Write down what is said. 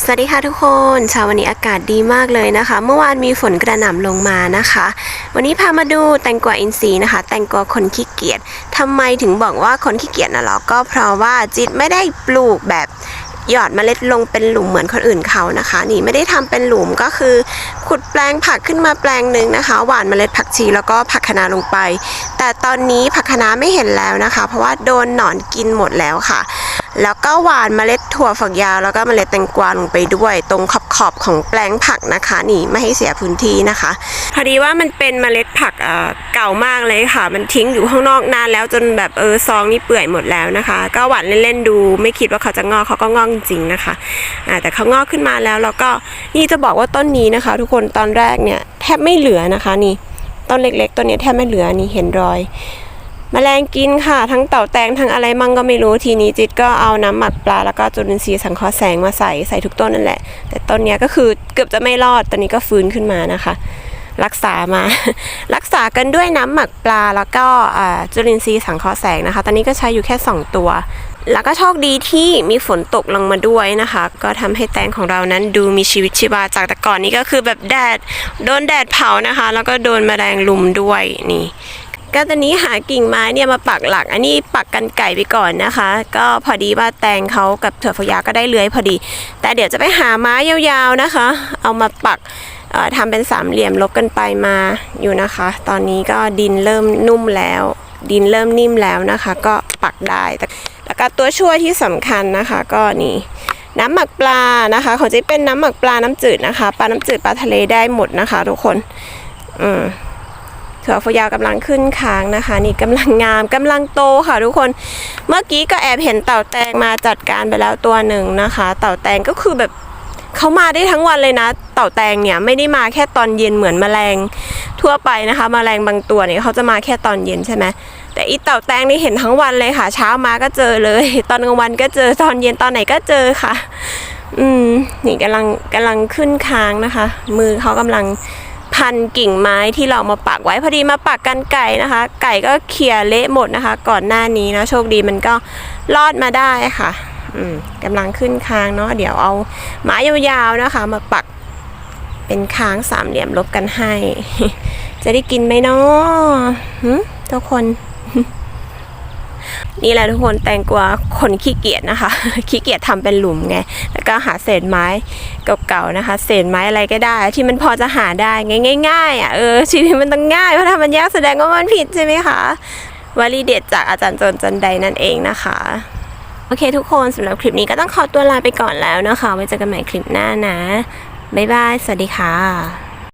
สวัสดีค่ะทุกคนเช้าวันนี้อากาศดีมากเลยนะคะ เมื่อวานมีฝนกระหน่ำลงมานะคะ วันนี้พามาดูแตงกวาอินทรีย์นะคะ แตงกวาคนขี้เกียจทำไมถึงบอกว่าคนขี้เกียจนะหรอก็เพราะว่าจิตไม่ได้ปลูกแบบหยอดเมล็ดลงเป็นหลุมเหมือนคนอื่นเขานะคะ นี่ไม่ได้ทำเป็นหลุมก็คือ ขุดแปลงผักขึ้นมาแปลงหนึ่งนะคะ หว่านเมล็ดผักชีแล้วก็ผักคะน้าลงไป แต่ตอนนี้ผักคะน้าไม่เห็นแล้วนะคะ เพราะว่าโดนหนอนกินหมดแล้วค่ะ แล้วก็หว่านเมล็ดถั่วฝักยาวแล้วก็เมล็ดแตงกวาลงไปด้วย ตรงขอบขอบของแปลงผักนะคะนี่ไม่ให้เสียพื้นที่นะคะ พอดีว่ามันเป็นเมล็ดผักเอ่อเก่ามากเลยค่ะ มันทิ้งอยู่ข้างนอกนานแล้วจนแบบเออซองนี่เปื่อยหมดแล้วนะคะ ก็หว่านเล่นๆดู ไม่คิดว่าเขาจะงอกเขาก็งอกจริงนะคะอ่าแต่เขางอกขึ้นมาแล้วแล้วก็นี่จะบอกว่าต้นนี้นะคะ ทุกคนตอนแรกเนี่ยแทบไม่เหลือนะคะนี่ต้นเล็กๆต้นนี้แทบไม่เหลือนี่เห็นรอย แมลงกินค่ะ ทั้งเต่าแตงทั้งอะไรมั่งก็ไม่รู้ทีนี้จิตก็เอาน้ำหมักปลาแล้วก็จุลินทรีย์สังเคราะห์แสงมาใส่ใส่ทุกต้นนั่นแหละ แต่ต้นเนี้ยก็คือเกือบจะไม่รอดตอนนี้ก็ฟื้นขึ้นมานะคะ รักษามา รักษากันด้วยน้ำหมักปลาแล้วก็จุลินทรีย์สังเคราะห์แสงนะคะ ตอนนี้ก็ใช้อยู่แค่ 2 ตัว แล้วก็โชคดีที่มีฝนตกลงมาด้วยนะคะ ก็ทำให้แตงของเรานั้นดูมีชีวิตชีวาจากแต่ก่อนนี้ก็คือแบบแดดโดนแดดเผานะคะ แล้วก็โดนแมลงลุมด้วยนี่ ก็ตอนนี้หากิ่งไม้เนี่ยมาปักหลัก อันนี้ปักกันไก่ไปก่อนนะคะ ก็พอดีว่าแตงเขากับถั่วฝักยาวก็ได้เลื้อยพอดี แต่เดี๋ยวจะไปหาไม้ยาวๆนะคะ เอามาปักเอ่อทำเป็นสามเหลี่ยมลบกันไปมาอยู่นะคะ ตอนนี้ก็ดินเริ่มนุ่มแล้ว ดินเริ่มนิ่มแล้วนะคะ ก็ปักได้แต่แล้วก็ตัวช่วยที่สำคัญนะคะ ก็นี่น้ำหมักปลานะคะของจะเป็นน้ำหมักปลาน้ำจืดนะคะ ปลาน้ำจืดปลาทะเลได้หมดนะคะ ทุกคน อืม ถั่วฝักยาวกำลังขึ้นค้างนะคะ นี่กำลังงามกำลังโตค่ะทุกคนเมื่อกี้ก็แอบเห็นเต่าแตงมาจัดการไปแล้วตัวหนึ่งนะคะ เต่าแตงก็คือแบบเขามาได้ทั้งวันเลยนะ เต่าแตงเนี่ยไม่ได้มาแค่ตอนเย็นเหมือนแมลงทั่วไปนะคะแมลงบางตัวเนี่ยเขาจะมาแค่ตอนเย็นใช่ไหมแต่อีเต่าแตงนี่เห็นทั้งวันเลยค่ะ เช้ามาก็เจอเลย ตอนกลางวันก็เจอตอนเย็นตอนไหนก็เจอค่ะ อืมนี่กำลังกำลังขึ้นค้างนะคะ มือเขากำลัง พันกิ่งไม้ที่เรามาปักไว้พอดีมาปักกันไก่นะคะ ไก่ก็เคี้ยเละหมดนะคะ ก่อนหน้านี้นะโชคดีมันก็รอดมาได้ค่ะกำลังขึ้นคางเนาะเดี๋ยวเอาไม้ยาวๆนะคะ มาปักเป็นคางสามเหลี่ยมลบกันให้ จะได้กินไหมเนาะทุกคน นี่แหละทุกคนแตงกวาคนขี้เกียจนะคะ ขี้เกียจทำเป็นหลุมไง แล้วก็หาเศษไม้เก่าๆนะคะ เศษไม้อะไรก็ได้ ที่มันพอจะหาได้ง่ายๆอะเออชีวิตมันต้องง่ายเพราะถ้ามันยากแสดงว่ามันผิดใช่ไหมคะวลีเด็ดจากอาจารย์จนจันใดนั่นเองนะคะโอเคทุกคนสำหรับคลิปนี้ก็ต้องขอตัวลาไปก่อนแล้วนะคะไว้เจอกันใหม่คลิปหน้านะบ๊ายบายสวัสดีค่ะ